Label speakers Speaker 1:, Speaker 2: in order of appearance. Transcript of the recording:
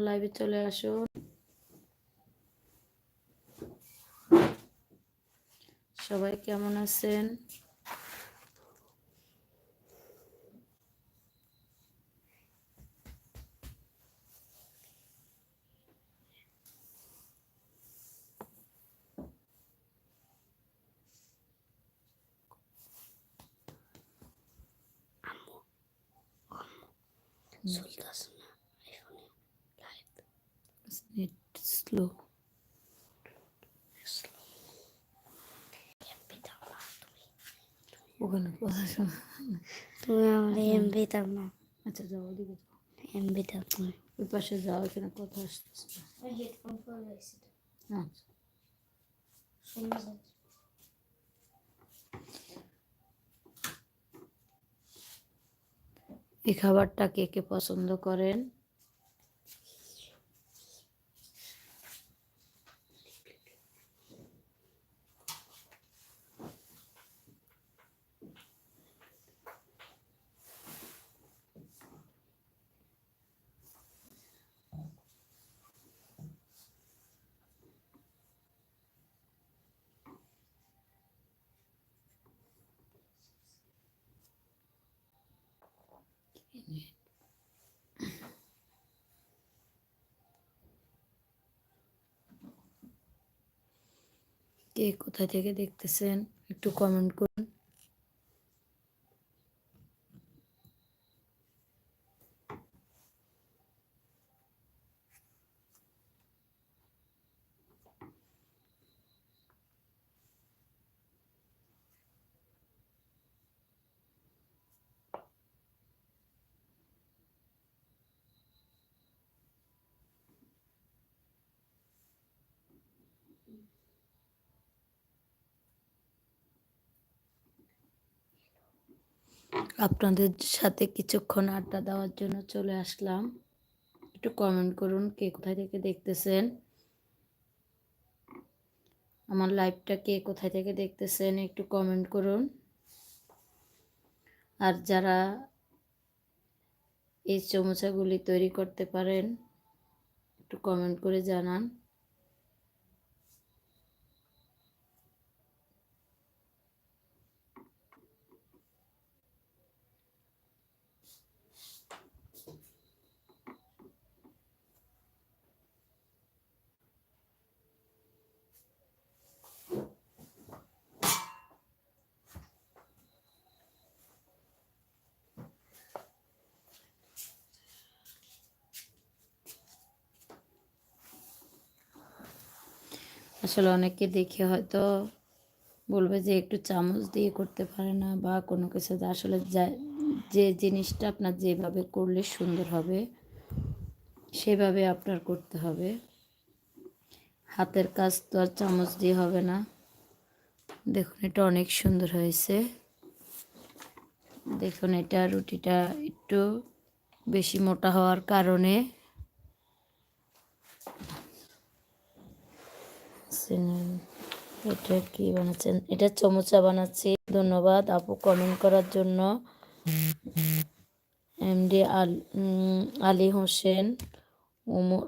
Speaker 1: লাইভে চলে আসুন সবাই কেমন আছেন?
Speaker 2: লাইভ
Speaker 1: নেট স্লো
Speaker 2: তুমি
Speaker 1: ওখানে কথা শোনা
Speaker 2: তুমি আমার এমপি দাও না
Speaker 1: আচ্ছা যাও ওদিকে
Speaker 2: দাও
Speaker 1: ওই পাশে যাও এখানে কথা আসতেছে। না।
Speaker 2: হেডফোন পরে
Speaker 1: আচ্ছা
Speaker 2: শোনা যাচ্ছে
Speaker 1: এই খাবারটা কে কে পছন্দ করেন? কে কোথা থেকে দেখতেছেন? একটু কমেন্ট করুন আপনাদের সাথে কিছুক্ষণ আড্ডা দেওয়ার জন্য চলে আসলাম। একটু কমেন্ট করুন কে কোথায় থেকে দেখতেছেন। আমার লাইভটা কে কোথায় থেকে দেখতেছেন একটু কমেন্ট করুন। আর যারা এই চমচাগুলি তৈরি করতে পারেন, একটু কমেন্ট করে জানান। আসলে অনেকে দেখে হয়তো বলবে যে একটু চামচ দিয়ে করতে পারে না বা কোনো কিছু। আসলে যে জিনিসটা আপনার যেভাবে করলে সুন্দর হবে, সেভাবে আপনার করতে হবে হাতের কাজ তো আর চামচ দিয়ে হবে না দেখুন, এটা অনেক সুন্দর হয়েছে দেখুন, এটা রুটিটা একটু বেশি মোটা হওয়ার কারণে এটা কি বানাচ্ছেন? এটা চমচা বানাচ্ছি। ধন্যবাদ আপু কমেন্ট করার জন্য। এমডি আল আলী হোসেন, উমর